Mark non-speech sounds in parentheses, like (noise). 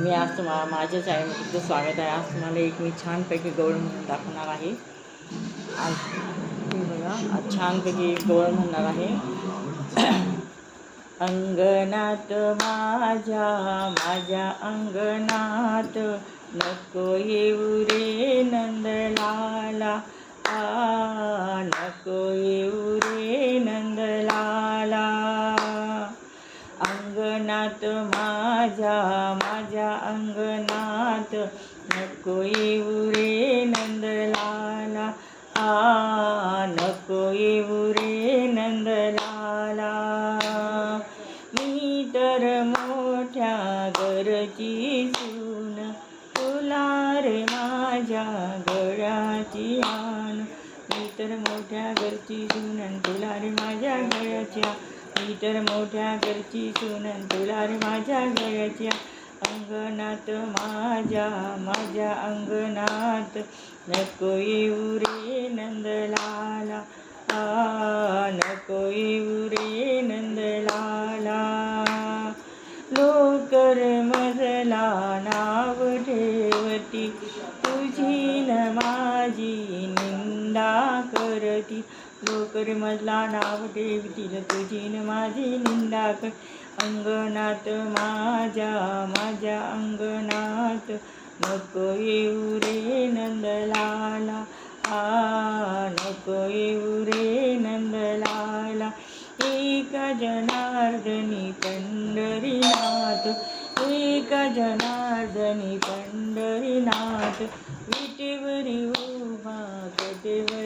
मी आज तुम्हाला माझ्या चॅनलमध्ये तुमचं स्वागत आहे. आज तुम्हाला एक मी छानपैकी गवळ म्हणून दाखवणार आहे. आज बघा आज छानपैकी गवळ म्हणणार आहे. (clears throat) अंगणात माझ्या माझ्या अंगणात नको येऊ रे नंदलाला. आ नको येऊ रे अंगणात माझ्या माझ्या अंगणात. नको येऊ रे नंदलाला आ नको येऊ रे नंदलाला. मी तर मोठ्या घरची सून तुला रे माझ्या गळ्याची आण मी तर मोठ्या घरची सून तुला रे माझ्या गळ्याची इतर मोठ्या घरची सुनन तुला रे माझ्या घराच्या अंगणात माझ्या माझ्या अंगणात. नको येऊ रे नंदलाला आ नको येऊ रे नंदलाला. लोकर मजला नाव ठेवती तुझी न माझी निंदा करती. लोकर मजला नाव ठेवती न तुझी न माझी निंदा कर. अंगणात माझ्या माझ्या अंगणात नको येऊ रे नंदलाला. आ नको येऊ रे नंदलाला. एक जनार्दनी पंढरीनाथ एका जनार्दनी पंढरीनाथ. विटेवरी give